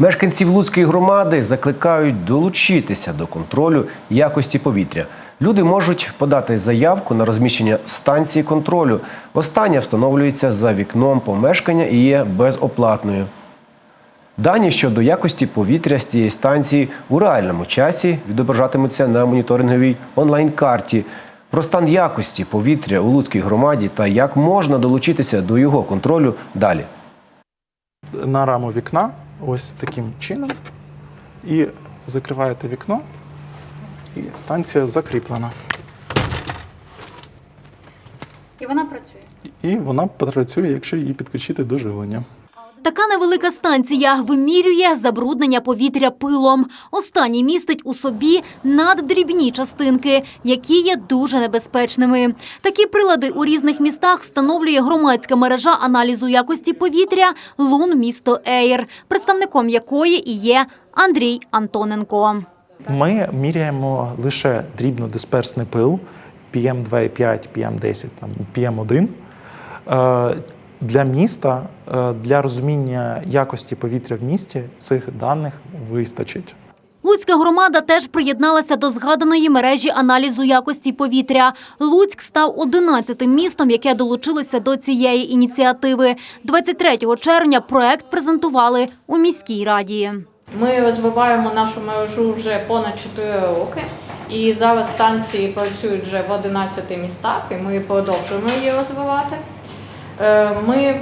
Мешканців Луцької громади закликають долучитися до контролю якості повітря. Люди можуть подати заявку на розміщення станції контролю. Остання встановлюється за вікном помешкання і є безоплатною. Дані щодо якості повітря з цієї станції у реальному часі відображатимуться на моніторинговій онлайн-карті. Про стан якості повітря у Луцькій громаді та як можна долучитися до його контролю далі. на раму вікна ось таким чином. І закриваєте вікно, і станція закріплена. І вона працює. І вона працює, якщо її підключити до живлення. Така невелика станція вимірює забруднення повітря пилом. Останній містить у собі наддрібні частинки, які є дуже небезпечними. Такі прилади у різних містах встановлює громадська мережа аналізу якості повітря Лун місто Ейр, представником якої і є Андрій Антоненко. Ми міряємо лише дрібнодисперсний пил PM2,5, PM10, там, PM1. Для міста, е, для розуміння якості повітря в місті цих даних вистачить. Луцька громада теж приєдналася до згаданої мережі аналізу якості повітря. Луцьк став 11-тим містом, яке долучилося до цієї ініціативи. 23 червня проект презентували у міській раді. Ми розвиваємо нашу мережу вже понад 4 роки. І зараз станції працюють вже в 11 містах, і ми продовжуємо її розвивати. Е, Ми е,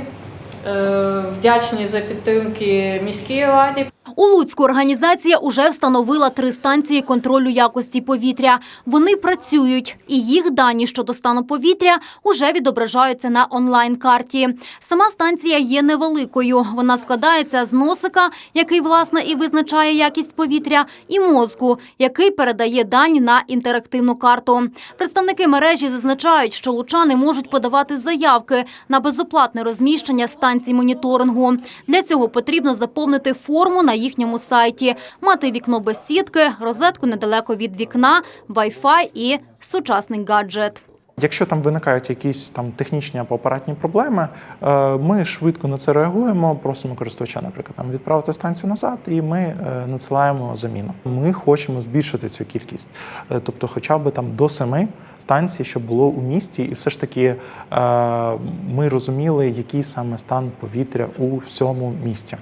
вдячні за підтримки міській раді. У Луцьку організація уже встановила три станції контролю якості повітря. Вони працюють, і їх дані щодо стану повітря уже відображаються на онлайн-карті. Сама станція є невеликою. Вона складається з носика, який власне і визначає якість повітря, і мозку, який передає дані на інтерактивну карту. Представники мережі зазначають, що лучани можуть подавати заявки на безоплатне розміщення станцій моніторингу. Для цього потрібно заповнити форму на їхньому сайті, мати вікно без сітки, розетку недалеко від вікна, Wi-Fi і сучасний гаджет. Якщо там виникають якісь там технічні або апаратні проблеми, е, ми швидко на це реагуємо. Просимо користувача, наприклад, там відправити станцію назад, і ми е, надсилаємо заміну. Ми хочемо збільшити цю кількість, Е, тобто, хоча б там до семи станцій, щоб було у місті, і все ж таки ми розуміли, який саме стан повітря у всьому місті.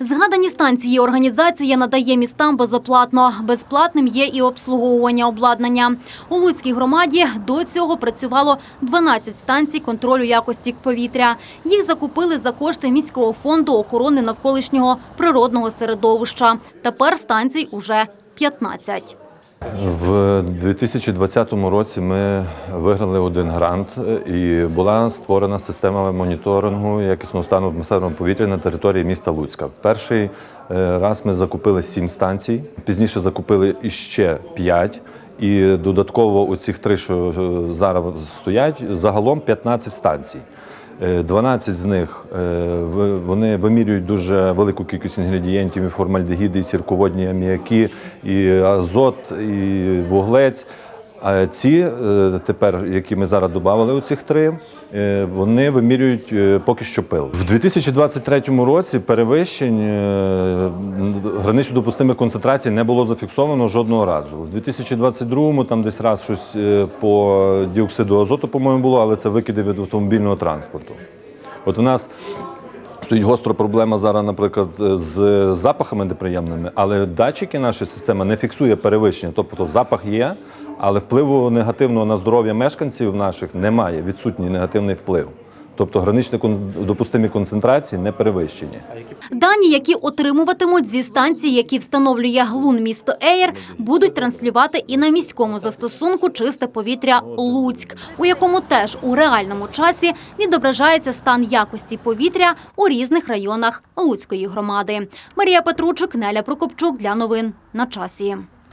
Згадані станції організація надає містам безоплатно. Безплатним є і обслуговування обладнання. У Луцькій громаді до цього працювало 12 станцій контролю якості повітря. Їх закупили за кошти міського фонду охорони навколишнього природного середовища. Тепер станцій уже 15. В 2020 році ми виграли один грант е, і була створена система моніторингу якісного стану атмосферного повітря на території міста Луцька. Перший е, раз ми закупили сім станцій, пізніше закупили іще п'ять. І додатково у цих три, що е, зараз стоять, загалом 15 станцій. Е, 12 з них е, вони вимірюють дуже велику кількість інгредієнтів, і формальдегіди, і сірководні аміаки, і азот, і вуглець. А ці е, тепер, які ми зараз додали у цих три, е, вони вимірюють е, поки що пил. В 2023 році перевищень гранично допустимих концентрацій не було зафіксовано жодного разу. У 2022-му там десь раз щось по діоксиду азоту, по-моєму, було, але це викиди від автомобільного транспорту. От в нас Стоїть гостра проблема зараз, наприклад, з запахами неприємними, але датчики наша система не фіксує перевищення. Тобто запах є, але впливу негативного на здоров'я мешканців наших немає, відсутній негативний вплив. Тобто граничні допустимі концентрації не перевищені. Дані, які отримуватимуть зі станцій, які встановлює Глун місто Ейр, будуть транслювати і на міському застосунку Чисте повітря Луцьк, у якому теж у реальному часі відображається стан якості повітря у різних районах Луцької громади. Марія Петручик, Неля Прокопчук для новин на часі.